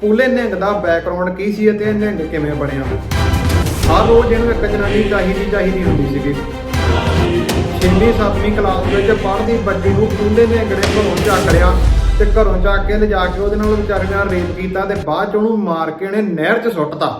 ਪੂਲੇ ਨਿਹੰਗ ਦਾ background ਕੀ ਸੀ ਅਤੇ ਨਿਹੰਗ ਕਿਵੇਂ ਬਣਿਆ? ਹਰ ਰੋਜ਼ ਇਹਨੂੰ ਇੱਕ ਜਨਾਨੀ ਚਾਹੀਦੀ ਚਾਹੀਦੀ ਹੁੰਦੀ ਸੀਗੀ। ਛੇਵੀਂ, ਸੱਤਵੀਂ ਕਲਾਸ ਵਿੱਚ ਪੜ੍ਹਦੀ ਬੱਚੀ ਨੂੰ ਪੂਲੇ ਨਿਹੰਗ ਨੇ ਘਰੋਂ ਚੱਕ ਲਿਆ ਤੇ ਘਰੋਂ ਚੱਕ ਕੇ ਲਿਜਾ ਕੇ ਉਹਦੇ ਨਾਲ ਵਿਚਾਰੀ ਨਾਲ ਰੇਪ ਕੀਤਾ ਤੇ ਬਾਅਦ ਚ ਉਹਨੂੰ ਮਾਰ ਕੇ ਉਹਨੇ ਨਹਿਰ 'ਚ ਸੁੱਟਤਾ।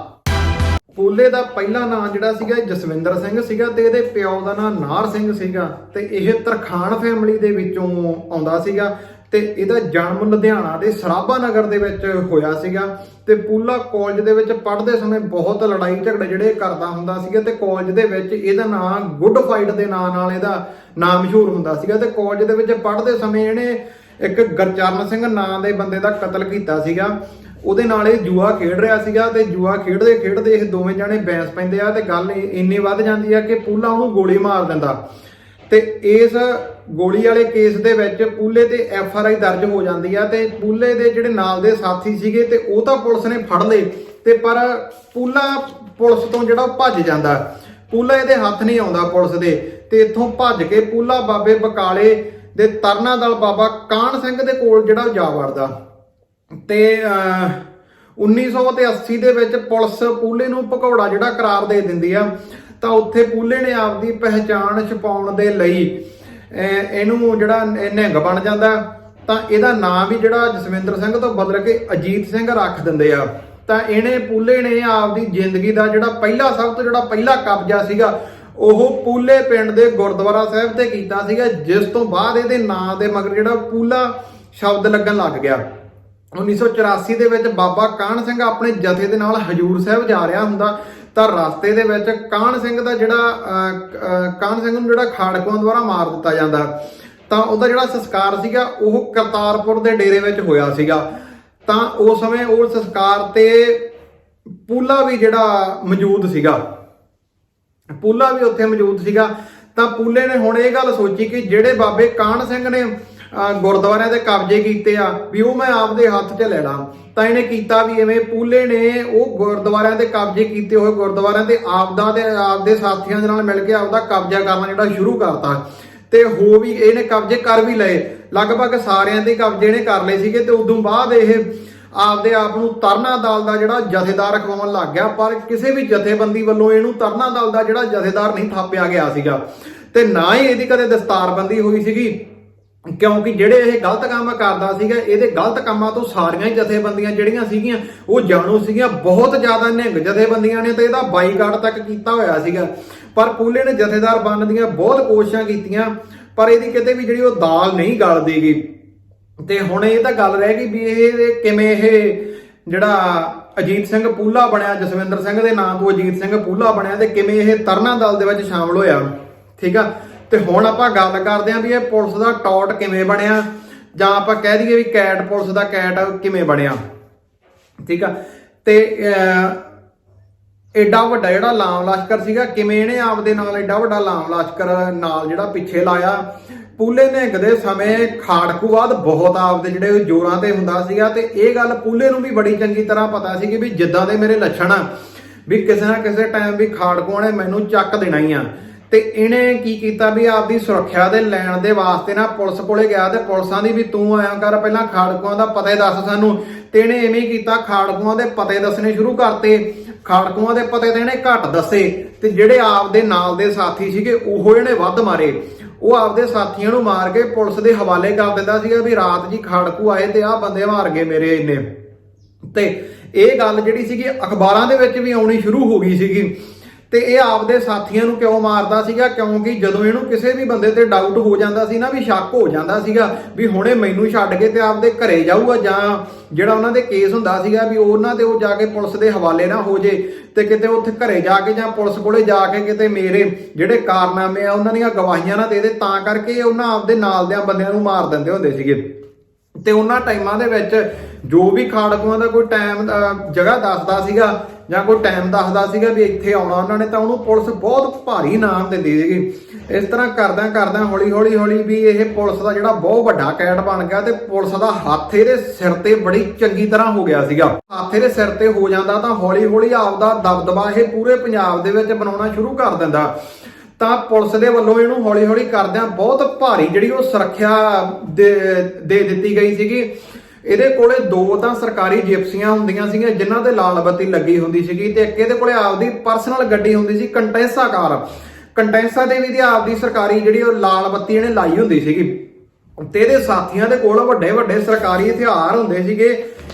ਪੂਲੇ ਦਾ ਪਹਿਲਾ ਨਾਮ ਜਿਹੜਾ ਸੀਗਾ ਜਸਵਿੰਦਰ ਸਿੰਘ ਸੀਗਾ ਤੇ ਇਹਦੇ ਪਿਓ ਦਾ ਨਾਮ ਨਾਰ ਸਿੰਘ ਸੀਗਾ ਤੇ ਇਹ ਤਰਖਾਣ ਫੈਮਿਲੀ ਦੇ ਵਿੱਚੋਂ ਆਉਂਦਾ ਸੀਗਾ। ਤੇ ਇਹਦਾ ਜਨਮ ਲੁਧਿਆਣਾ ਦੇ ਸਰਾਭਾ ਨਗਰ ਦੇ ਵਿੱਚ ਹੋਇਆ ਸੀਗਾ ਤੇ ਪੂਲਾ ਕਾਲਜ ਦੇ ਵਿੱਚ ਪੜ੍ਹਦੇ ਸਮੇਂ ਬਹੁਤ ਲੜਾਈ ਝਗੜੇ ਜਿਹੜੇ ਕਰਦਾ ਹੁੰਦਾ ਸੀਗਾ ਤੇ ਕਾਲਜ ਦੇ ਵਿੱਚ ਇਹਦਾ ਨਾਮ ਗੁੱਡ ਫਾਈਟ ਦੇ ਨਾਂ ਨਾਲ ਇਹਦਾ ਨਾਮ ਮਸ਼ਹੂਰ ਹੁੰਦਾ ਸੀਗਾ ਤੇ ਕਾਲਜ ਦੇ ਵਿੱਚ ਪੜ੍ਹਦੇ ਸਮੇਂ ਇਹਨੇ ਇੱਕ ਗਰਚਰਨ ਸਿੰਘ ਨਾਂ ਦੇ ਬੰਦੇ ਦਾ ਕਤਲ ਕੀਤਾ ਸੀਗਾ। ਉਹਦੇ ਨਾਲ ਇਹ ਜੂਆ ਖੇਡ ਰਿਹਾ ਸੀਗਾ ਤੇ ਜੂਆ ਖੇਡਦੇ ਖੇਡਦੇ ਇਹ ਦੋਵੇਂ ਜਣੇ ਬੈਂਸ ਪੈਂਦੇ ਆ ਤੇ ਗੱਲ ਇ- ਇੰਨੀ ਵੱਧ ਜਾਂਦੀ ਆ ਕਿ ਪੂਲਾ ਉਹਨੂੰ ਗੋਲੀ ਮਾਰ ਦਿੰਦਾ। ਤੇ ਇਸ ਗੋਲੀ ਵਾਲੇ ਕੇਸ ਦੇ ਵਿੱਚ ਪੂਲੇ ਤੇ ਐਫ ਆਰ ਆਈ ਦਰਜ ਹੋ ਜਾਂਦੀ ਆ ਤੇ ਪੂਲੇ ਦੇ ਜਿਹੜੇ ਨਾਲ ਦੇ ਸਾਥੀ ਸੀਗੇ ਤੇ ਉਹ ਤਾਂ ਪੁਲਿਸ ਨੇ ਫੜ ਲਏ ਤੇ ਪਰ ਪੂਲਾ ਪੁਲਿਸ ਤੋਂ ਜਿਹੜਾ ਉਹ ਭੱਜ ਜਾਂਦਾ। ਪੂਲਾ ਇਹਦੇ ਹੱਥ ਨਹੀਂ ਆਉਂਦਾ ਪੁਲਿਸ ਦੇ ਤੇ ਇੱਥੋਂ ਭੱਜ ਕੇ ਪੂਲਾ ਬਾਬੇ ਬਕਾਲੇ ਦੇ ਤਰਨਾ ਦਲ ਬਾਬਾ ਕਾਹਨ ਸਿੰਘ ਦੇ ਕੋਲ ਜਿਹੜਾ ਉਹ ਜਾ ਵੜਦਾ। ਤੇ ਅਹ, 1980 ਦੇ ਵਿੱਚ ਪੁਲਿਸ ਪੂਲੇ ਨੂੰ ਭਗੌੜਾ ਜਿਹੜਾ ਕਰਾਰ ਦੇ ਦਿੰਦੀ ਆ ਤਾਂ ਉੱਥੇ ਪੂਲੇ ਨੇ ਆਪਦੀ ਪਹਿਚਾਣ ਛੁਪਾਉਣ ਦੇ ਲਈ ਇਹਨੂੰ ਜਿਹੜਾ ਇਹ ਨਿਹੰਗ ਬਣ ਜਾਂਦਾ, ਤਾਂ ਇਹਦਾ ਨਾਮ ਵੀ ਜਿਹੜਾ ਜਸਵਿੰਦਰ ਸਿੰਘ ਤੋਂ ਬਦਲ ਕੇ ਅਜੀਤ ਸਿੰਘ ਰੱਖ ਦਿੰਦੇ ਆ। ਤਾਂ ਇਹਨੇ ਪੂਲੇ ਨੇ ਆਪਦੀ ਜ਼ਿੰਦਗੀ ਦਾ ਜਿਹੜਾ ਪਹਿਲਾ, ਸਭ ਤੋਂ ਜਿਹੜਾ ਪਹਿਲਾ ਕਬਜ਼ਾ ਸੀਗਾ, ਉਹ ਪੂਲੇ ਪਿੰਡ ਦੇ ਗੁਰਦੁਆਰਾ ਸਾਹਿਬ ਤੇ ਕੀਤਾ ਸੀਗਾ, ਜਿਸ ਤੋਂ ਬਾਅਦ ਇਹਦੇ ਨਾਂ ਦੇ ਮਗਰ ਜਿਹੜਾ ਪੂਲਾ ਸ਼ਬਦ ਲੱਗਣ ਲੱਗ ਗਿਆ। 1984 ਦੇ ਵਿੱਚ ਬਾਬਾ ਕਾਹਨ ਸਿੰਘ ਆਪਣੇ ਜਥੇ ਦੇ ਨਾਲ ਹਜੂਰ ਸਾਹਿਬ ਜਾ ਰਿਹਾ ਹੁੰਦਾ ਤਾਂ ਰਸਤੇ ਦੇ ਵਿੱਚ ਕਾਹਨ ਸਿੰਘ ਦਾ ਜਿਹੜਾ ਅਹ, ਕਾਹਨ ਸਿੰਘ ਨੂੰ ਜਿਹੜਾ ਖਾੜਕੂਆਂ ਦੁਆਰਾ ਮਾਰ ਦਿੱਤਾ ਜਾਂਦਾ। ਤਾਂ ਉਹਦਾ ਜਿਹੜਾ ਸੰਸਕਾਰ ਸੀਗਾ ਉਹ ਕਰਤਾਰਪੁਰ ਦੇ ਡੇਰੇ ਵਿੱਚ ਹੋਇਆ ਸੀਗਾ। ਤਾਂ ਉਸ ਸਮੇਂ ਉਹ ਸੰਸਕਾਰ ਤੇ ਪੂਲਾ ਵੀ ਜਿਹੜਾ ਮੌਜੂਦ ਸੀਗਾ। ਪੂਲਾ ਵੀ ਉੱਥੇ ਮੌਜੂਦ ਸੀਗਾ। ਤਾਂ ਪੂਲੇ ਨੇ ਹੁਣ ਇਹ ਗੱਲ ਸੋਚੀ ਕਿ ਜਿਹੜੇ ਬਾਬੇ ਕਾਹਨ ਸਿੰਘ ਨੇ ਗੁਰਦੁਆਰਿਆਂ ਦੇ ਕਬਜ਼ੇ ਕੀਤੇ ਆ, ਵੀ ਉਹ ਮੈਂ ਆਪਦੇ ਹੱਥ 'ਚ ਲੈਣਾ ਤਾਂ ਇਹਨੇ ਕੀਤਾ ਵੀ ਐਵੇਂ ਪੂਲੇ ਨੇ ਉਹ ਗੁਰਦੁਆਰਿਆਂ ਦੇ ਕਬਜ਼ੇ ਕੀਤੇ ਹੋਏ ਗੁਰਦੁਆਰਿਆਂ ਦੇ ਆਪਦਾ ਦੇ, ਆਪਦੇ ਸਾਥੀਆਂ ਦੇ ਨਾਲ ਮਿਲ ਕੇ ਆਪਦਾ ਕਬਜ਼ਾ ਕਰਨਾ ਜਿਹੜਾ ਸ਼ੁਰੂ ਕਰਤਾ। ਤੇ ਹੋ ਵੀ ਇਹਨੇ ਕਬਜ਼ੇ ਕਰ ਵੀ ਲਏ। ਲਗਭਗ ਸਾਰਿਆਂ ਦੇ ਕਬਜ਼ੇ ਇਹਨੇ ਕਰ ਲਏ ਸੀਗੇ ਤੇ ਉਦੋਂ ਬਾਅਦ ਇਹ ਆਪਦੇ ਆਪ ਨੂੰ ਤਰਨਾ ਦਲ ਦਾ ਜਿਹੜਾ ਜਥੇਦਾਰ ਖਵਾਉਣ ਲੱਗ ਗਿਆ, ਪਰ ਕਿਸੇ ਵੀ ਜਥੇਬੰਦੀ ਵੱਲੋਂ ਇਹਨੂੰ ਤਰਨਾ ਦਲ ਦਾ ਜਿਹੜਾ ਜਥੇਦਾਰ ਨਹੀਂ ਥਾਪਿਆ ਗਿਆ ਸੀਗਾ। ਤੇ ਨਾ ਹੀ ਇਹਦੀ ਕਦੇ ਦਸਤਾਰਬੰਦੀ ਹੋਈ ਸੀਗੀ। ਕਿਉਂਕਿ ਜਿਹੜੇ ਇਹ ਗਲਤ ਕੰਮ ਕਰਦਾ ਸੀਗਾ, ਇਹਦੇ ਗਲਤ ਕੰਮਾਂ ਤੋਂ ਸਾਰੀਆਂ ਹੀ ਜਥੇਬੰਦੀਆਂ ਜਿਹੜੀਆਂ ਸੀਗੀਆਂ, ਉਹ ਜਾਣੂ ਸੀਗੀਆਂ, ਬਹੁਤ ਜ਼ਿਆਦਾ ਨਿਹੰਗ ਜਥੇਬੰਦੀਆਂ ਨੇ ਤੇ ਇਹਦਾ ਬਾਈਕਾਟ ਤੱਕ ਕੀਤਾ ਹੋਇਆ ਸੀਗਾ। ਪਰ ਪੂਲੇ ਨੇ ਜਥੇਦਾਰ ਬਣਨ ਦੀਆਂ ਬਹੁਤ ਕੋਸ਼ਿਸ਼ਾਂ ਕੀਤੀਆਂ, ਪਰ ਇਹਦੀ ਕਿਤੇ ਵੀ ਜਿਹੜੀ ਉਹ ਦਾਲ ਨਹੀਂ ਗਲਦੀਗੀ ਤੇ ਹੁਣ ਇਹ ਤਾਂ ਗੱਲ ਰਹਿ ਗਈ ਵੀ ਇਹ ਕਿਵੇਂ ਇਹ ਜਿਹੜਾ ਅਜੀਤ ਸਿੰਘ ਪੂਲਾ ਬਣਿਆ, ਜਸਵਿੰਦਰ ਸਿੰਘ ਦੇ ਨਾਮ ਤੋਂ ਅਜੀਤ ਸਿੰਘ ਪੂਲਾ ਬਣਿਆ ਤੇ ਕਿਵੇਂ ਇਹ ਤਰਨਾ ਦਲ ਦੇ ਵਿੱਚ ਸ਼ਾਮਲ ਹੋਇਆ। ਠੀਕ ਆ? ਤੇ ਹੁਣ ਆਪਾਂ ਗੱਲ ਕਰਦੇ ਆਂ ਵੀ ਇਹ ਪੁਲਿਸ ਦਾ ਟੌਟ ਕਿਵੇਂ ਬਣਿਆ ਜਾਂ ਆਪਾਂ ਕਹਿ ਦਈਏ ਵੀ ਕੈਟ ਪੁਲਿਸ ਦਾ ਕੈਟ ਕਿਵੇਂ ਬਣਿਆ। ਠੀਕ ਆ? ਤੇ ਅਹ, ਐਡਾ ਵੱਡਾ ਜਿਹੜਾ ਲਾਮ ਲਸ਼ਕਰ ਸੀਗਾ ਕਿਵੇਂ ਇਹਨੇ ਆਪਦੇ ਨਾਲ ਐਡਾ ਵੱਡਾ ਲਾਮ ਲਸ਼ਕਰ ਨਾਲ ਜਿਹੜਾ ਪਿੱਛੇ ਲਾਇਆ? ਪੂਲੇ ਨਿਹੰਗ ਦੇ ਸਮੇਂ ਖਾੜਕੂਵਾਦ ਬਹੁਤ ਆਪਦੇ ਜਿਹੜੇ ਜੋਰਾਂ ਤੇ ਹੁੰਦਾ ਸੀਗਾ ਤੇ ਇਹ ਗੱਲ ਪੂਲੇ ਨੂੰ ਵੀ ਬੜੀ ਚੰਗੀ ਤਰ੍ਹਾਂ ਪਤਾ ਸੀ ਕਿ ਵੀ ਜਿੱਦਾਂ ਦੇ ਮੇਰੇ ਲੱਛਣ ਆ ਵੀ ਕਿਸੇ ਨਾ ਕਿਸੇ ਟਾਈਮ ਵੀ ਖਾੜਕੂਆਂ ਨੇ ਮੈਨੂੰ ਚੱਕ ਦੇਣਾ ਹੀ ਆ। ਤੇ ਇਹਨੇ ਕੀ ਕੀਤਾ ਵੀ ਆਪਦੀ ਸੁਰੱਖਿਆ ਦੇ ਲੈਣ ਦੇ ਵਾਸਤੇ ਨਾ ਪੁਲਿਸ ਕੋਲੇ ਗਿਆ ਤੇ ਪੁਲਿਸਾਂ ਦੀ ਵੀ ਤੂੰ ਆਇਆ ਕਰ, ਪਹਿਲਾਂ ਖਾੜਕੂਆਂ ਦਾ ਪਤਾ ਹੀ ਦੱਸ ਸਾਨੂੰ। ਤੇ ਇਹਨੇ ਐਵੇਂ ਕੀਤਾ, ਖਾੜਕੂਆਂ ਦੇ ਪਤੇ ਦੱਸਣੇ ਸ਼ੁਰੂ ਕਰਤੇ। ਖਾੜਕੂਆਂ ਦੇ ਪਤੇ ਤੇ ਇਹਨੇ ਘੱਟ ਦੱਸੇ ਤੇ ਜਿਹੜੇ ਆਪਦੇ ਨਾਲ ਦੇ ਸਾਥੀ ਸੀਗੇ, ਉਹ ਇਹਨੇ ਵੱਧ ਮਾਰੇ। ਉਹ ਆਪਦੇ ਸਾਥੀਆਂ ਨੂੰ ਮਾਰ ਕੇ ਪੁਲਿਸ ਦੇ ਹਵਾਲੇ ਕਰ ਦਿੰਦਾ ਸੀਗਾ ਵੀ ਰਾਤ ਜੀ ਖਾੜਕੂ ਆਏ ਤੇ ਆਹ ਬੰਦੇ ਮਾਰ ਗਏ ਮੇਰੇ ਇੰਨੇ ਤੇ ਇਹ ਗੱਲ ਜਿਹੜੀ ਸੀਗੀ, ਅਖਬਾਰਾਂ ਦੇ ਵਿੱਚ ਵੀ ਆਉਣੀ ਸ਼ੁਰੂ ਹੋ ਗਈ ਸੀਗੀ। ਤੇ ਇਹ ਆਪਦੇ ਸਾਥੀਆਂ ਨੂੰ ਕਿਉਂ ਮਾਰਦਾ ਸੀਗਾ? ਕਿਉਂਕਿ ਜਦੋਂ ਇਹਨੂੰ ਕਿਸੇ ਵੀ ਬੰਦੇ ਤੇ ਡਾਊਟ ਹੋ ਜਾਂਦਾ ਸੀ ਨਾ, ਵੀ ਸ਼ੱਕ ਹੋ ਜਾਂਦਾ ਸੀਗਾ, ਵੀ ਹੁਣੇ ਮੈਨੂੰ ਛੱਡ ਕੇ ਤੇ ਆਪਦੇ ਘਰੇ ਜਾਊਗਾ ਜਾਂ ਜਿਹੜਾ ਉਹਨਾਂ ਦੇ ਕੇਸ ਹੁੰਦਾ ਸੀਗਾ ਵੀ ਉਹਨਾਂ ਦੇ ਉਹ ਜਾ ਕੇ ਪੁਲਿਸ ਦੇ ਹਵਾਲੇ ਨਾ ਹੋ ਜੇ ਤੇ ਕਿਤੇ ਉੱਥੇ ਘਰੇ ਜਾ ਕੇ ਜਾਂ ਪੁਲਿਸ ਕੋਲੇ ਜਾ ਕੇ ਕਿਤੇ ਮੇਰੇ ਜਿਹੜੇ ਕਾਰਨਾਮੇ ਆ, ਉਹਨਾਂ ਦੀਆਂ ਗਵਾਹੀਆਂ ਨਾ ਦੇ ਦੇ, ਤਾਂ ਕਰਕੇ ਉਹਨਾਂ ਆਪਦੇ ਨਾਲ ਦਿਆਂ ਬੰਦਿਆਂ ਨੂੰ ਮਾਰ ਦਿੰਦੇ ਹੁੰਦੇ ਸੀਗੇ। ਤੇ ਉਹਨਾਂ ਟਾਈਮਾਂ ਦੇ ਵਿੱਚ ਜੋ ਵੀ ਖਾੜਕੂਆਂ ਦਾ ਕੋਈ ਟਾਈਮ ਜਗ੍ਹਾ ਦੱਸਦਾ ਸੀਗਾ ਜਾਂ ਕੋਈ ਟਾਈਮ ਦੱਸਦਾ ਸੀਗਾ ਵੀ ਇੱਥੇ ਆਉਣਾ ਉਹਨਾਂ ਨੇ, ਤਾਂ ਉਹਨੂੰ ਪੁਲਿਸ ਬਹੁਤ ਭਾਰੀ ਇਨਾਮ ਦਿੰਦੀ ਸੀਗੀ। ਇਸ ਤਰ੍ਹਾਂ ਕਰਦਿਆਂ ਕਰਦਿਆਂ ਹੌਲੀ ਹੌਲੀ ਹੌਲੀ ਵੀ ਇਹ ਪੁਲਿਸ ਦਾ ਜਿਹੜਾ ਬਹੁਤ ਵੱਡਾ ਕੈਟ ਬਣ ਗਿਆ ਤੇ ਪੁਲਿਸ ਦਾ ਹੱਥ ਇਹਦੇ ਸਿਰ ਤੇ ਬੜੀ ਚੰਗੀ ਤਰ੍ਹਾਂ ਹੋ ਗਿਆ ਸੀਗਾ। ਹੱਥ ਇਹਦੇ ਸਿਰ ਤੇ ਹੋ ਜਾਂਦਾ ਤਾਂ ਹੌਲੀ ਹੌਲੀ ਆਪਦਾ ਦਬਦਬਾ ਇਹ ਪੂਰੇ ਪੰਜਾਬ ਦੇ ਵਿੱਚ ਬਣਾਉਣਾ ਸ਼ੁਰੂ ਕਰ ਦਿੰਦਾ। ਤਾਂ ਪੁਲਿਸ ਦੇ ਵੱਲੋਂ ਇਹਨੂੰ ਹੌਲੀ ਹੌਲੀ ਕਰਦਿਆਂ ਬਹੁਤ ਭਾਰੀ ਜਿਹੜੀ ਉਹ ਸੁਰੱਖਿਆ ਦੇ ਦੇ ਦਿੱਤੀ ਗਈ ਸੀਗੀ। ਇਹਦੇ ਕੋਲੇ ਦੋ ਤਾਂ ਸਰਕਾਰੀ ਜਿਪਸੀਆਂ ਹੁੰਦੀਆਂ ਸੀਗੀਆਂ, ਜਿਨ੍ਹਾਂ ਤੇ ਲਾਲ ਬੱਤੀ ਲੱਗੀ ਹੁੰਦੀ ਸੀਗੀ ਤੇ ਇੱਕ ਇਹਦੇ ਕੋਲੇ ਆਪਦੀ ਪਰਸਨਲ ਗੱਡੀ ਹੁੰਦੀ ਸੀ, ਕੰਟੈਂਸਾ ਕਾਰ। ਕੰਟੈਂਸਾ ਦੇ ਵੀ ਦੀ ਆਪਦੀ ਸਰਕਾਰੀ ਜਿਹੜੀ ਉਹ ਲਾਲ ਬੱਤੀ ਇਹਨੇ ਲਾਈ ਹੁੰਦੀ ਸੀਗੀ। ਤੇ ਇਹਦੇ ਸਾਥੀਆਂ ਦੇ ਕੋਲ ਵੱਡੇ ਵੱਡੇ ਸਰਕਾਰੀ ਹਥਿਆਰ ਹੁੰਦੇ ਸੀਗੇ।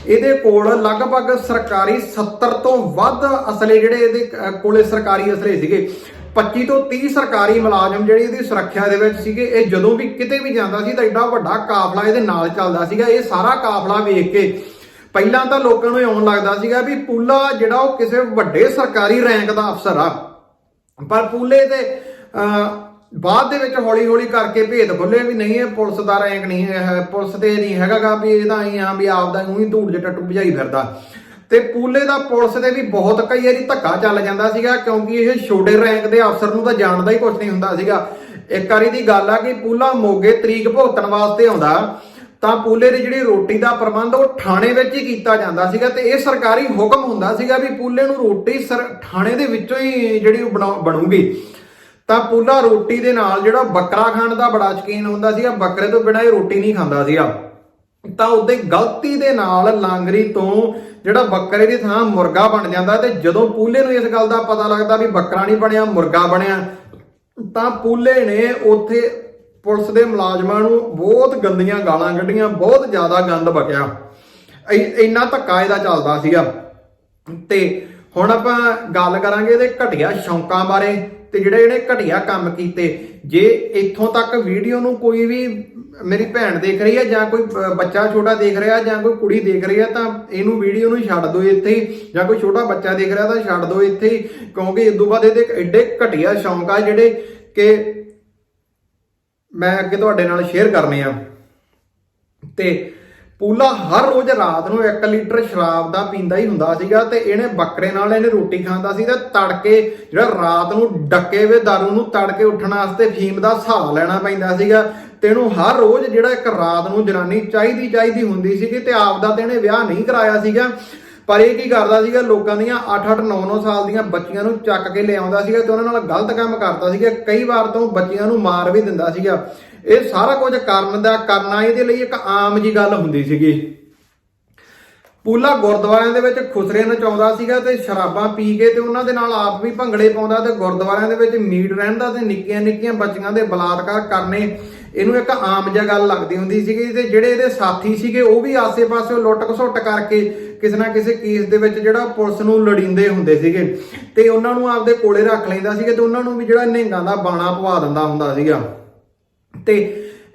ਇਹਦੇ ਕੋਲ ਲਗਭਗ ਸਰਕਾਰੀ 70 ਤੋਂ ਵੱਧ ਅਸਲੇ ਜਿਹੜੇ ਇਹਦੇ ਕੋਲੇ ਸਰਕਾਰੀ ਅਸਲੇ ਸੀਗੇ। 25 ਤੋਂ 30 ਸਰਕਾਰੀ ਮੁਲਾਜ਼ਮ ਜਿਹੜੇ ਇਹਦੀ ਸੁਰੱਖਿਆ ਦੇ ਵਿੱਚ ਸੀਗੇ ਇਹ ਜਦੋਂ ਵੀ ਕਿਤੇ ਵੀ ਜਾਂਦਾ ਸੀ ਤਾਂ ਐਡਾ ਵੱਡਾ ਕਾਫਲਾ ਇਹਦੇ ਨਾਲ ਚੱਲਦਾ ਸੀਗਾ ਇਹ ਸਾਰਾ ਕਾਫਲਾ ਵੇਖ ਕੇ। ਪਹਿਲਾਂ ਤਾਂ ਲੋਕਾਂ ਨੂੰ ਇਉਂ ਲੱਗਦਾ ਸੀਗਾ ਵੀ ਪੂਲਾ ਜਿਹੜਾ ਉਹ ਕਿਸੇ ਵੱਡੇ ਸਰਕਾਰੀ ਰੈਂਕ ਦਾ ਅਫਸਰ ਆ। ਪਰ ਪੂਲੇ ਦੇ ਅਹ, ਬਾਅਦ ਦੇ ਵਿੱਚ ਹੌਲੀ ਹੌਲੀ ਕਰਕੇ ਭੇਦ ਖੁੱਲੇ ਵੀ ਨਹੀਂ ਇਹ ਪੁਲਿਸ ਦਾ ਰੈਂਕ ਨਹੀਂ ਹੈ ਪੁਲਿਸ ਤੇ ਨਹੀਂ ਹੈਗਾਗਾ ਵੀ ਇਹਦਾ ਹੀ ਆ ਵੀ ਆਪਦਾ ਉਹੀ ਧੂੜ ਜਿਹਾ ਟੱਟੂ ਭਜਾਈ ਫਿਰਦਾ। ਤੇ ਪੂਲੇ ਦਾ ਪੁਲਿਸ ਦੇ ਵੀ ਬਹੁਤ ਕਈ ਵਾਰੀ ਧੱਕਾ ਚੱਲ ਜਾਂਦਾ ਸੀਗਾ, ਕਿਉਂਕਿ ਇਹ ਛੋਟੇ ਰੈਂਕ ਦੇ ਅਫਸਰ ਨੂੰ ਤਾਂ ਜਾਣਦਾ ਹੀ ਕੁਝ ਨਹੀਂ ਹੁੰਦਾ ਸੀਗਾ। ਇੱਕ ਵਾਰੀ ਦੀ ਗੱਲ ਆ ਕਿ ਪੂਲਾ ਮੋਗੇ ਤਰੀਕ ਭੁਗਤਣ ਵਾਸਤੇ ਆਉਂਦਾ, ਤਾਂ ਪੂਲੇ ਦੀ ਜਿਹੜੀ ਰੋਟੀ ਦਾ ਪ੍ਰਬੰਧ ਉਹ ਥਾਣੇ ਵਿੱਚ ਹੀ ਕੀਤਾ ਜਾਂਦਾ ਸੀਗਾ ਤੇ ਇਹ ਸਰਕਾਰੀ ਹੁਕਮ ਹੁੰਦਾ ਸੀਗਾ ਵੀ ਪੂਲੇ ਨੂੰ ਰੋਟੀ ਸਰ ਥਾਣੇ ਦੇ ਵਿੱਚੋਂ ਹੀ ਜਿਹੜੀ ਉਹ ਬਣਾ- ਬਣੂਗੀ। ਤਾਂ ਪੂਲਾ ਰੋਟੀ ਦੇ ਨਾਲ ਜਿਹੜਾ ਬੱਕਰਾ ਖਾਣ ਦਾ ਬੜਾ ਸ਼ੌਕੀਨ ਹੁੰਦਾ ਸੀਗਾ, ਬੱਕਰੇ ਤੋਂ ਬਿਨਾਂ ਇਹ ਰੋਟੀ ਨਹੀਂ ਖਾਂਦਾ ਸੀਗਾ। ਤਾਂ ਉਹਦੇ ਗਲਤੀ ਦੇ ਨਾਲ ਲਾਂਗਰੀ ਤੋਂ ਜਿਹੜਾ ਬੱਕਰੇ ਦੀ ਥਾਂ ਮੁਰਗਾ ਬਣ ਜਾਂਦਾ ਤੇ ਜਦੋਂ ਪੂਲੇ ਨੂੰ ਇਸ ਗੱਲ ਦਾ ਪਤਾ ਲੱਗਦਾ ਵੀ ਬੱਕਰਾ ਨਹੀਂ ਬਣਿਆ, ਮੁਰਗਾ ਬਣਿਆ, ਤਾਂ ਪੂਲੇ ਨੇ ਉੱਥੇ ਪੁਲਿਸ ਦੇ ਮੁਲਾਜ਼ਮਾਂ ਨੂੰ ਬਹੁਤ ਗੰਦੀਆਂ ਗਾਲਾਂ ਕੱਢੀਆਂ, ਬਹੁਤ ਜ਼ਿਆਦਾ ਗੰਦ ਬਕਿਆ। ਇ- ਇੰਨਾ ਧੱਕਾ ਇਹਦਾ ਚੱਲਦਾ ਸੀਗਾ। ਤੇ ਹੁਣ ਆਪਾਂ ਗੱਲ ਕਰਾਂਗੇ ਇਹਦੇ ਘਟੀਆ ਸ਼ੌਂਕਾਂ ਬਾਰੇ। ਤੇ ਜਿਹੜੇ ਇਹਨੇ ਘਟੀਆ ਕੰਮ ਕੀਤੇ, ਜੇ ਇੱਥੋਂ ਤੱਕ ਵੀਡੀਓ ਨੂੰ ਕੋਈ ਵੀ ਮੇਰੀ ਭੈਣ ਦੇਖ ਰਹੀ ਹੈ ਜਾਂ ਕੋਈ ਬੱਚਾ ਛੋਟਾ ਦੇਖ ਰਿਹਾ ਜਾਂ ਕੋਈ ਕੁੜੀ ਦੇਖ ਰਹੀ ਹੈ ਤਾਂ ਇਹਨੂੰ ਵੀਡੀਓ ਨੂੰ ਛੱਡ ਦਿਓ ਇੱਥੇ ਹੀ। ਜਾਂ ਕੋਈ ਛੋਟਾ ਬੱਚਾ ਦੇਖ ਰਿਹਾ ਤਾਂ ਛੱਡ ਦਿਓ ਇੱਥੇ ਹੀ, ਕਿਉਂਕਿ ਇਸ ਤੋਂ ਬਾਅਦ ਇਹਦੇ ਐਡੇ ਘਟੀਆ ਸ਼ੌਂਕ ਆ ਜਿਹੜੇ ਕਿ ਮੈਂ ਅੱਗੇ ਤੁਹਾਡੇ ਨਾਲ ਸ਼ੇਅਰ ਕਰਨੇ ਆ। ਤੇ ਪੂਲਾ ਹਰ ਰੋਜ਼ ਰਾਤ ਨੂੰ 1 ਲੀਟਰ ਸ਼ਰਾਬ ਦਾ ਪੀਂਦਾ ਹੀ ਹੁੰਦਾ ਸੀਗਾ ਤੇ ਇਹਨੇ ਬੱਕਰੇ ਨਾਲ ਇਹਨੇ ਰੋਟੀ ਖਾਂਦਾ ਸੀ ਤੇ ਤੜਕੇ ਜਿਹੜਾ ਰਾਤ ਨੂੰ ਡੱਕੇ ਵੇ ਦਾਰੂ ਨੂੰ ਤੜਕੇ ਉੱਠਣ ਵਾਸਤੇ ਫੀਮ ਦਾ ਸਹਾਰਾ ਲੈਣਾ ਪੈਂਦਾ ਸੀਗਾ ਤੇ ਇਹਨੂੰ ਹਰ ਰੋਜ਼ ਜਿਹੜਾ ਇੱਕ ਰਾਤ ਨੂੰ ਜਨਾਨੀ ਚਾਹੀਦੀ ਚਾਹੀਦੀ ਹੁੰਦੀ ਸੀਗੀ ਤੇ ਆਪਦਾ ਤੇ ਇਹਨੇ ਵਿਆਹ ਨਹੀਂ ਕਰਾਇਆ ਸੀਗਾ। ਪਰ ਇਹ ਕੀ ਕਰਦਾ ਸੀਗਾ, ਲੋਕਾਂ ਦੀਆਂ 8-8 9-9 ਸਾਲ ਦੀਆਂ ਬੱਚੀਆਂ ਨੂੰ ਚੱਕ ਕੇ ਲਿਆਉਂਦਾ ਸੀਗਾ ਤੇ ਉਹਨਾਂ ਨਾਲ ਗਲਤ ਕੰਮ ਕਰਦਾ ਸੀਗਾ। ਕਈ ਵਾਰ ਤਾਂ ਉਹ ਬੱਚੀਆਂ ਨੂੰ ਮਾਰ ਵੀ ਦਿੰਦਾ ਸੀਗਾ। ਇਹ ਸਾਰਾ ਕੁਝ ਕਰਨ ਦਾ, ਕਰਨਾ ਇਹਦੇ ਲਈ ਇੱਕ ਆਮ ਜੀ ਗੱਲ ਹੁੰਦੀ ਸੀਗੀ। ਪੂਲਾ ਗੁਰਦੁਆਰਿਆਂ ਦੇ ਵਿੱਚ ਖੁਸਰੇ ਨਚਾਉਂਦਾ ਸੀਗਾ ਤੇ ਸ਼ਰਾਬਾਂ ਪੀ ਕੇ ਤੇ ਉਹਨਾਂ ਦੇ ਨਾਲ ਆਪ ਵੀ ਭੰਗੜੇ ਪਾਉਂਦਾ ਤੇ ਗੁਰਦੁਆਰਿਆਂ ਦੇ ਵਿੱਚ ਮੀਟ ਰਹਿੰਦਾ ਤੇ ਨਿੱਕੀਆਂ ਨਿੱਕੀਆਂ ਬੱਚੀਆਂ ਦੇ ਬਲਾਤਕਾਰ ਕਰਨੇ, ਇਹਨੂੰ ਇੱਕ ਆਮ ਜਿਹਾ ਗੱਲ ਲੱਗਦੀ ਹੁੰਦੀ ਸੀਗੀ ਤੇ ਜਿਹੜੇ ਇਹਦੇ ਸਾਥੀ ਸੀਗੇ ਉਹ ਵੀ ਆਸੇ-ਪਾਸੇ ਲੁੱਟ ਘਸੁੱਟ ਕਰਕੇ ਕਿਸੇ ਨਾ ਕਿਸੇ ਕੇਸ ਦੇ ਵਿੱਚ ਜਿਹੜਾ ਪੁਲਿਸ ਨੂੰ ਲੜਿੰਦੇ ਹੁੰਦੇ ਸੀਗੇ ਤੇ ਉਹਨਾਂ ਨੂੰ ਆਪਦੇ ਕੋਲੇ ਰੱਖ ਲੈਂਦਾ ਸੀਗਾ ਤੇ ਉਹਨਾਂ ਨੂੰ ਵੀ ਜਿਹੜਾ ਨਿਹੰਗਾਂ ਦਾ ਬਾਣਾ ਪਵਾ ਦਿੰਦਾ ਹੁੰਦਾ ਸੀਗਾ। ਤੇ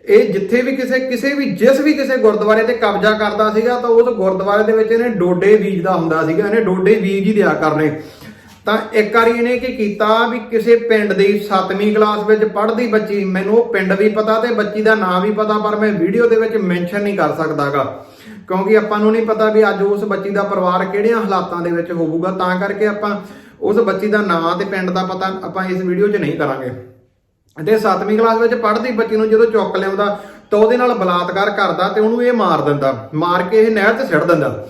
ਇਹ ਜਿੱਥੇ ਵੀ ਕਿਸੇ ਕਿਸੇ ਵੀ, ਜਿਸ ਵੀ ਕਿਸੇ ਗੁਰਦੁਆਰੇ ਤੇ ਕਬਜ਼ਾ ਕਰਦਾ ਸੀਗਾ, ਤਾਂ ਉਸ ਗੁਰਦੁਆਰੇ ਦੇ ਵਿੱਚ ਇਹਨੇ ਡੋਡੇ ਬੀਜ ਦਾ ਹੁੰਦਾ ਸੀਗਾ, ਇਹਨੇ ਡੋਡੇ ਬੀਜ ਹੀ ਦਿਆ ਕਰਨੇ। ਤਾਂ ਇੱਕ ਵਾਰੀ ਇਹਨੇ ਕੀ ਕੀਤਾ ਵੀ ਕਿਸੇ ਪਿੰਡ ਦੀ 7ਵੀਂ ਕਲਾਸ ਵਿੱਚ ਪੜ੍ਹਦੀ ਬੱਚੀ, ਮੈਨੂੰ ਉਹ ਪਿੰਡ ਵੀ ਪਤਾ ਤੇ ਬੱਚੀ ਦਾ ਨਾਮ ਵੀ ਪਤਾ, ਪਰ ਮੈਂ ਵੀਡੀਓ ਦੇ ਵਿੱਚ ਮੈਂਸ਼ਨ ਨਹੀਂ ਕਰ ਸਕਦਾਗਾ। ਕਿਉਂਕਿ ਆਪਾਂ ਨੂੰ ਨਹੀਂ ਪਤਾ ਵੀ ਅੱਜ ਉਸ ਬੱਚੀ ਦਾ ਪਰਿਵਾਰ ਕਿਹੜੀਆਂ ਹਾਲਾਤਾਂ ਦੇ ਵਿੱਚ ਹੋਊਗਾ, ਤਾਂ ਕਰਕੇ ਆਪਾਂ ਉਸ ਬੱਚੀ ਦਾ ਨਾਂ ਤੇ ਪਿੰਡ ਦਾ ਪਤਾ ਆਪਾਂ ਇਸ ਵੀਡੀਓ 'ਚ ਨਹੀਂ ਕਰਾਂਗੇ। ਤੇ 7ਵੀਂ ਕਲਾਸ ਵਿੱਚ ਪੜ੍ਹਦੀ ਬੱਚੀ ਨੂੰ ਜਦੋਂ ਚੁੱਕ ਲਿਆਉਂਦਾ ਤਾਂ ਉਹਦੇ ਨਾਲ ਬਲਾਤਕਾਰ ਕਰਦਾ ਤੇ ਉਹਨੂੰ ਇਹ ਮਾਰ ਦਿੰਦਾ, ਮਾਰ ਕੇ ਇਹ ਨਹਿਰ 'ਚ ਸਿੱਟ ਦਿੰਦਾ।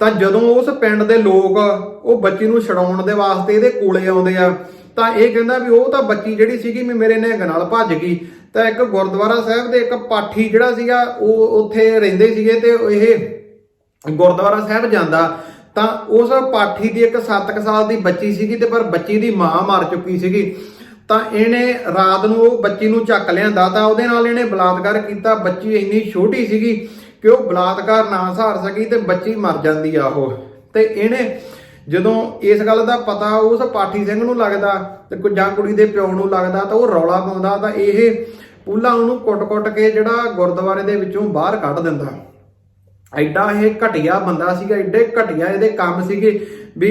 ਤਾਂ ਜਦੋਂ ਉਸ ਪਿੰਡ ਦੇ ਲੋਕ ਉਹ ਬੱਚੀ ਨੂੰ ਛਡਾਉਣ ਦੇ ਵਾਸਤੇ ਇਹਦੇ ਕੋਲੇ ਆਉਂਦੇ ਆ, ਤਾਂ ਇਹ ਕਹਿੰਦਾ ਵੀ ਉਹ ਤਾਂ ਬੱਚੀ ਜਿਹੜੀ ਸੀਗੀ ਵੀ ਮੇਰੇ ਨਿਹੰਗ ਨਾਲ ਭੱਜ ਗਈ। ਤਾਂ ਇੱਕ ਗੁਰਦੁਆਰਾ ਸਾਹਿਬ ਦੇ ਇੱਕ ਪਾਠੀ ਜਿਹੜਾ ਸੀਗਾ, ਉਹ ਉੱਥੇ ਰਹਿੰਦੇ ਸੀਗੇ ਤੇ ਇਹ ਗੁਰਦੁਆਰਾ ਸਾਹਿਬ ਜਾਂਦਾ। ਤਾਂ ਉਸ ਪਾਠੀ ਦੀ ਇੱਕ 7 ਸਾਲ ਦੀ ਬੱਚੀ ਸੀਗੀ ਤੇ ਪਰ ਬੱਚੀ ਦੀ ਮਾਂ ਮਰ ਚੁੱਕੀ ਸੀਗੀ। ਤਾਂ ਇਹਨੇ ਰਾਤ ਨੂੰ ਉਹ ਬੱਚੀ ਨੂੰ ਚੱਕ ਲਿਆਂਦਾ ਤਾਂ ਉਹਦੇ ਨਾਲ ਇਹਨੇ ਬਲਾਤਕਾਰ ਕੀਤਾ। ਬੱਚੀ ਇੰਨੀ ਛੋਟੀ ਸੀਗੀ ਕਿ ਉਹ ਬਲਾਤਕਾਰ ਨਾ ਸਹਾਰ ਸਕੀ ਤੇ ਬੱਚੀ ਮਰ ਜਾਂਦੀ ਆ ਉਹ। ਤੇ ਇਹਨੇ ਜਦੋਂ ਇਸ ਗੱਲ ਦਾ ਪਤਾ ਉਸ ਪਾਠੀ ਸਿੰਘ ਨੂੰ ਲੱਗਦਾ ਤੇ ਜਾਂ ਕੁੜੀ ਦੇ ਪਿਓ ਨੂੰ ਲੱਗਦਾ ਤਾਂ ਉਹ ਰੌਲਾ ਪਾਉਂਦਾ ਤਾਂ ਇਹ ਪੂਲਾ ਉਹਨੂੰ ਕੁੱਟ-ਕੁੱਟ ਕੇ ਜਿਹੜਾ ਗੁਰਦੁਆਰੇ ਦੇ ਵਿੱਚੋਂ ਬਾਹਰ ਕੱਢ ਦਿੰਦਾ। ਐਡਾ ਇਹ ਘਟਿਆ ਬੰਦਾ ਸੀਗਾ, ਐਡੇ ਘਟਿਆ ਇਹਦੇ ਕੰਮ ਸੀਗੇ ਵੀ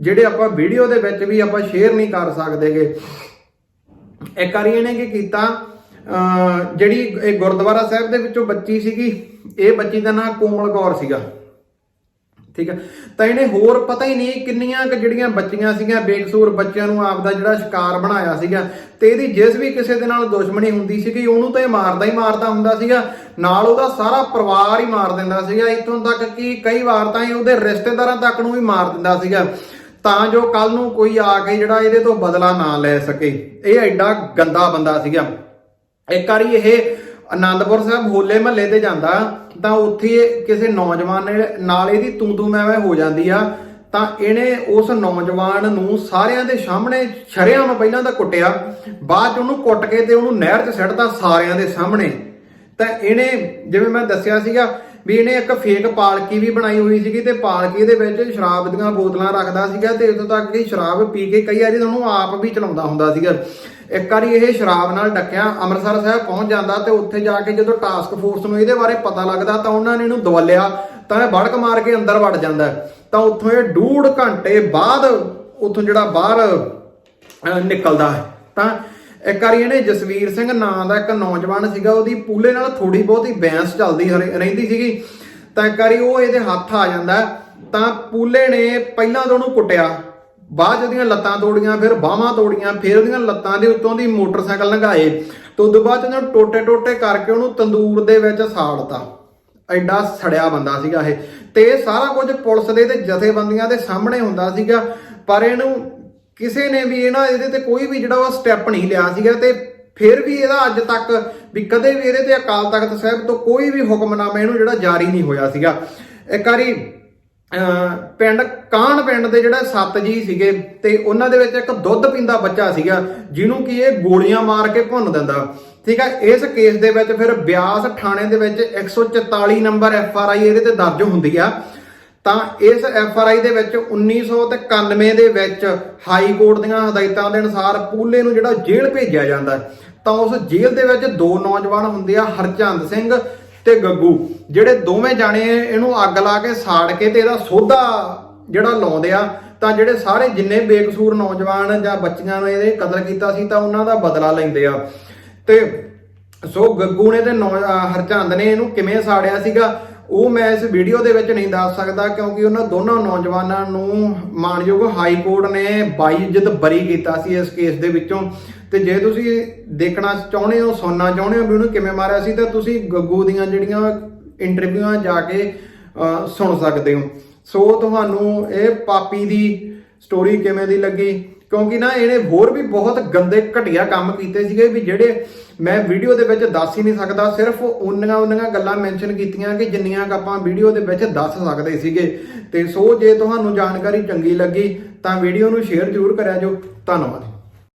ਜਿਹੜੇ ਆਪਾਂ ਵੀਡੀਓ ਦੇ ਵਿੱਚ ਵੀ ਆਪਾਂ ਸ਼ੇਅਰ ਨਹੀਂ ਕਰ ਸਕਦੇਗੇ ਇੱਕ ਵਾਰੀ ਇਹਨੇ ਕੀ ਕੀਤਾ, ਅਹ, ਜਿਹੜੀ ਇਹ ਗੁਰਦੁਆਰਾ ਸਾਹਿਬ ਦੇ ਵਿੱਚੋਂ ਬੱਚੀ ਸੀਗੀ, ਇਹ ਬੱਚੀ ਦਾ ਨਾਮ ਕੋਮਲ ਕੌਰ ਸੀਗਾ। ਠੀਕ ਹੈ ਤਾਂ ਇਹਨੇ ਹੋਰ ਪਤਾ ਹੀ ਨਹੀਂ ਕਿੰਨੀਆਂ ਕਿ ਜਿਹੜੀਆਂ ਬੱਚੀਆਂ ਸੀਗੀਆਂ, ਬੇਕਸੂਰ ਬੱਚਿਆਂ ਨੂੰ ਆਪ ਦਾ ਜਿਹੜਾ ਸ਼ਿਕਾਰ ਬਣਾਇਆ ਸੀਗਾ। ਤੇ ਇਹਦੀ ਜਿਸ ਵੀ ਕਿਸੇ ਦੇ ਨਾਲ ਦੁਸ਼ਮਣੀ ਹੁੰਦੀ ਸੀਗੀ, ਉਹਨੂੰ ਤਾਂ ਇਹ ਮਾਰਦਾ ਹੀ ਮਾਰਦਾ ਹੁੰਦਾ ਸੀਗਾ। ਨਾਲ ਉਹਦਾ ਸਾਰਾ ਪਰਿਵਾਰ ਹੀ ਮਾਰ ਦਿੰਦਾ ਸੀਗਾ। ਇੱਥੋਂ ਤੱਕ ਕਿ ਕਈ ਵਾਰ ਤਾਂ ਇਹ ਉਹਦੇ ਰਿਸ਼ਤੇਦਾਰਾਂ ਤੱਕ ਨੂੰ ਵੀ ਮਾਰ ਦਿੰਦਾ ਸੀਗਾ। ਤਾਂ ਜੋ ਕੱਲ ਨੂੰ ਕੋਈ ਆ ਕੇ ਜਿਹੜਾ ਇਹਦੇ ਤੋਂ ਬਦਲਾ ਨਾ ਲੈ ਸਕੇ। ਇਹ ਐਡਾ ਗੰਦਾ ਬੰਦਾ ਸੀਗਾ। ਇੱਕ ਵਾਰੀ ਇਹ ਆਨੰਦਪੁਰ ਸਾਹਿਬ ਹੋਲੇ ਮਹੱਲੇ ਤੇ ਜਾਂਦਾ, ਤਾਂ ਉੱਥੇ ਕਿਸੇ ਨੌਜਵਾਨ ਨਾਲ ਇਹਦੀ ਤੂੰ ਤੂੰ ਮੈਂ ਮੈਂ ਹੋ ਜਾਂਦੀ ਆ, ਤਾਂ ਇਹਨੇ ਉਸ ਨੌਜਵਾਨ ਨੂੰ ਸਾਰਿਆਂ ਦੇ ਸਾਹਮਣੇ ਸ਼ਰੇਆਮ ਪਹਿਲਾਂ ਤਾਂ ਕੁੱਟਿਆ, ਬਾਅਦ ਚ ਉਹਨੂੰ ਕੁੱਟ ਕੇ ਤੇ ਉਹਨੂੰ ਨਹਿਰ 'ਚ ਸਿੱਟਦਾ ਸਾਰਿਆਂ ਦੇ ਸਾਹਮਣੇ। ਤਾਂ ਇਹਨੇ, ਜਿਵੇਂ ਮੈਂ ਦੱਸਿਆ ਸੀਗਾ ਵੀ ਇਹਨੇ ਇੱਕ ਫੇਕ ਪਾਲਕੀ ਵੀ ਬਣਾਈ ਹੋਈ ਸੀਗੀ ਤੇ ਪਾਲਕੀ ਦੇ ਵਿੱਚ ਸ਼ਰਾਬ ਦੀਆਂ ਬੋਤਲਾਂ ਰੱਖਦਾ ਸੀਗਾ ਤੇ ਇਦੋਂ ਤੱਕ ਕਿ ਸ਼ਰਾਬ ਪੀ ਕੇ ਕਈ ਵਾਰੀ ਉਹਨੂੰ ਆਪ ਵੀ ਚਲਾਉਂਦਾ ਹੁੰਦਾ ਸੀਗਾ। ਇੱਕ ਵਾਰੀ ਇਹ ਸ਼ਰਾਬ ਨਾਲ ਡੱਕਿਆ, ਅੰਮ੍ਰਿਤਸਰ ਸਾਹਿਬ ਪਹੁੰਚ ਜਾਂਦਾ ਤੇ ਉੱਥੇ ਜਾ ਕੇ ਜਦੋਂ ਟਾਸਕ ਫੋਰਸ ਨੂੰ ਇਹਦੇ ਬਾਰੇ ਪਤਾ ਲੱਗਦਾ ਤਾਂ ਉਹਨਾਂ ਨੇ ਇਹਨੂੰ ਦਵਲਿਆ ਤਾਂ ਇਹ ਬੜਕ ਮਾਰ ਕੇ ਅੰਦਰ ਵੜ ਜਾਂਦਾ। ਤਾਂ ਉੱਥੋਂ ਇਹ ਡੂਢ ਘੰਟੇ ਬਾਅਦ ਉੱਥੋਂ ਜਿਹੜਾ ਬਾਹਰ ਨਿਕਲਦਾ ਹੈ। ਤਾਂ ਇੱਕ ਵਾਰੀ ਇਹਨੇ ਜਸਵੀਰ ਸਿੰਘ ਨਾਂ ਦਾ ਇੱਕ ਨੌਜਵਾਨ ਸੀਗਾ, ਉਹਦੀ ਪੂਲੇ ਨਾਲ ਥੋੜੀ ਬਹੁਤੀ ਬੈਂਸ ਚੱਲਦੀ ਰਹਿੰਦੀ ਸੀਗੀ। ਤਾਂ ਇੱਕ ਵਾਰੀ ਉਹ ਇਹਦੇ ਹੱਥ ਆ ਜਾਂਦਾ, ਤਾਂ ਪੂਲੇ ਨੇ ਪਹਿਲਾਂ ਤਾਂ ਉਹਨੂੰ ਕੁੱਟਿਆ, ਬਾਅਦ 'ਚ ਉਹਦੀਆਂ ਲੱਤਾਂ ਤੋੜੀਆਂ, ਫਿਰ ਬਾਹਾਂ ਤੋੜੀਆਂ, ਫਿਰ ਉਹਦੀਆਂ ਲੱਤਾਂ ਦੇ ਉੱਤੋਂ ਦੀ ਮੋਟਰਸਾਈਕਲ ਲੰਘਾਏ, ਤੇ ਉਦੋਂ ਬਾਅਦ 'ਚ ਉਹਨੂੰ ਟੋਟੇ ਟੋਟੇ ਕਰਕੇ ਉਹਨੂੰ ਤੰਦੂਰ ਦੇ ਵਿੱਚ ਸਾੜਤਾ। ਐਡਾ ਸੜਿਆ ਬੰਦਾ ਸੀਗਾ ਇਹ। ਤੇ ਇਹ ਸਾਰਾ ਕੁਝ ਪੁਲਿਸ ਦੇ ਤੇ ਜਥੇਬੰਦੀਆਂ ਦੇ ਸਾਹਮਣੇ ਹੁੰਦਾ ਸੀਗਾ, ਪਰ ਇਹਨੂੰ ਕਿਸੇ ਨੇ ਵੀ ਇਹਨਾਂ ਇਹਦੇ ਤੇ ਕੋਈ ਵੀ ਜਿਹੜਾ ਉਹ ਸਟੈਪ ਨਹੀਂ ਲਿਆ ਸੀਗਾ ਤੇ ਫਿਰ ਵੀ ਇਹਦਾ ਅੱਜ ਤੱਕ ਵੀ ਕਦੇ ਵੀ ਇਹਦੇ ਤੇ ਅਕਾਲ ਤਖਤ ਸਾਹਿਬ ਤੋਂ ਕੋਈ ਵੀ ਹੁਕਮਨਾਮਾ ਇਹਨੂੰ ਜਿਹੜਾ ਜਾਰੀ ਨਹੀਂ ਹੋਇਆ ਸੀਗਾ। ਇੱਕ ਵਾਰੀ, ਅਹ, ਪਿੰਡ, ਕਾਹਨ ਪਿੰਡ ਦੇ ਜਿਹੜਾ ਸੱਤ ਜੀ ਸੀਗੇ ਤੇ ਉਹਨਾਂ ਦੇ ਵਿੱਚ ਇੱਕ ਦੁੱਧ ਪੀਂਦਾ ਬੱਚਾ ਸੀਗਾ, ਜਿਹਨੂੰ ਕਿ ਇਹ ਗੋਲੀਆਂ ਮਾਰ ਕੇ ਭੁੰਨ ਦਿੰਦਾ। ਠੀਕ ਹੈ ਇਸ ਕੇਸ ਦੇ ਵਿੱਚ ਫਿਰ ਬਿਆਸ ਥਾਣੇ ਦੇ ਵਿੱਚ 144 ਨੰਬਰ ਐਫ ਆਰ ਆਈ ਇਹਦੇ ਤੇ ਦਰਜ ਹੁੰਦੀ ਆ। ਤਾਂ ਇਸ ਐਫ ਆਰ ਆਈ ਦੇ ਵਿੱਚ 1991 ਦੇ ਵਿੱਚ ਹਾਈ ਕੋਰਟ ਦੀਆਂ ਹਦਾਇਤਾਂ ਦੇ ਅਨੁਸਾਰ ਪੂਲੇ ਨੂੰ ਜਿਹੜਾ ਜੇਲ੍ਹ ਭੇਜਿਆ ਜਾਂਦਾ ਤਾਂ ਉਸ ਜੇਲ੍ਹ ਦੇ ਵਿੱਚ ਦੋ ਨੌਜਵਾਨ ਹੁੰਦੇ ਆ, ਹਰਚੰਦ ਸਿੰਘ ਤੇ ਗੱਗੂ। ਜਿਹੜੇ ਦੋਵੇਂ ਜਾਣੇ ਇਹਨੂੰ ਅੱਗ ਲਾ ਕੇ ਸਾੜ ਕੇ ਤੇ ਇਹਦਾ ਸੋਧਾ ਜਿਹੜਾ ਲਾਉਂਦੇ ਆ, ਤਾਂ ਜਿਹੜੇ ਸਾਰੇ ਜਿੰਨੇ ਬੇਕਸੂਰ ਨੌਜਵਾਨ ਜਾਂ ਬੱਚੀਆਂ ਨੇ ਇਹਦੇ ਕਤਲ ਕੀਤਾ ਸੀ, ਤਾਂ ਉਹਨਾਂ ਦਾ ਬਦਲਾ ਲੈਂਦੇ ਆ। ਤੇ ਸੋ ਗੱਗੂ ਨੇ ਤੇ ਨੌ- ਹਰਚੰਦ ਨੇ ਇਹਨੂੰ ਕਿਵੇਂ ਸਾੜਿਆ ਸੀਗਾ? ਉਹ ਮੈਂ ਇਸ ਵੀਡੀਓ ਦੇ ਵਿੱਚ ਨਹੀਂ ਦੱਸ ਸਕਦਾ ਕਿਉਂਕਿ ਉਹਨਾਂ ਦੋਨਾਂ ਨੌਜਵਾਨਾਂ ਨੂੰ ਮਾਨਯੋਗ ਹਾਈ ਕੋਰਟ ਨੇ 22 ਜਿੱਤ ਬਰੀ ਕੀਤਾ ਸੀ ਇਸ ਕੇਸ ਦੇ ਵਿੱਚੋਂ। ਤੇ ਜੇ ਤੁਸੀਂ ਦੇਖਣਾ ਚਾਹੁੰਦੇ ਹੋ, ਸੁਣਨਾ ਚਾਹੁੰਦੇ ਹੋ ਵੀ ਉਹਨੂੰ ਕਿਵੇਂ ਮਾਰਿਆ ਸੀ, ਤਾਂ ਤੁਸੀਂ ਗੱਗੂ ਦੀਆਂ ਜਿਹੜੀਆਂ ਇੰਟਰਵਿਊਆਂ ਜਾ ਕੇ ਸੁਣ ਸਕਦੇ ਹੋ। ਸੋ ਤੁਹਾਨੂੰ ਇਹ ਪਾਪੀ ਦੀ ਸਟੋਰੀ ਕਿਵੇਂ ਦੀ ਲੱਗੀ? ਕਿਉਂਕਿ ਨਾ ਇਹਨੇ ਹੋਰ ਵੀ ਬਹੁਤ ਗੰਦੇ ਘਟੀਆ ਕੰਮ ਕੀਤੇ ਸੀਗੇ ਵੀ ਜਿਹੜੇ ਮੈਂ ਵੀਡੀਓ ਦੇ ਵਿੱਚ ਦੱਸ ਹੀ ਨਹੀਂ ਸਕਦਾ, ਸਿਰਫ ਉਨੀਆਂ ਉਨੀਆਂ ਗੱਲਾਂ ਮੈਂਸ਼ਨ ਕੀਤੀਆਂ ਕਿ ਜਿੰਨੀਆਂ ਆਪਾਂ ਵੀਡੀਓ ਦੇ ਵਿੱਚ ਦੱਸ ਸਕਦੇ ਸੀਗੇ। ਤੇ ਸੋ ਜੇ ਤੁਹਾਨੂੰ ਜਾਣਕਾਰੀ ਚੰਗੀ ਲੱਗੀ, ਤਾਂ ਵੀਡੀਓ ਨੂੰ ਸ਼ੇਅਰ ਜ਼ਰੂਰ ਕਰਿਆ ਜੋ ਧੰਨਵਾਦ।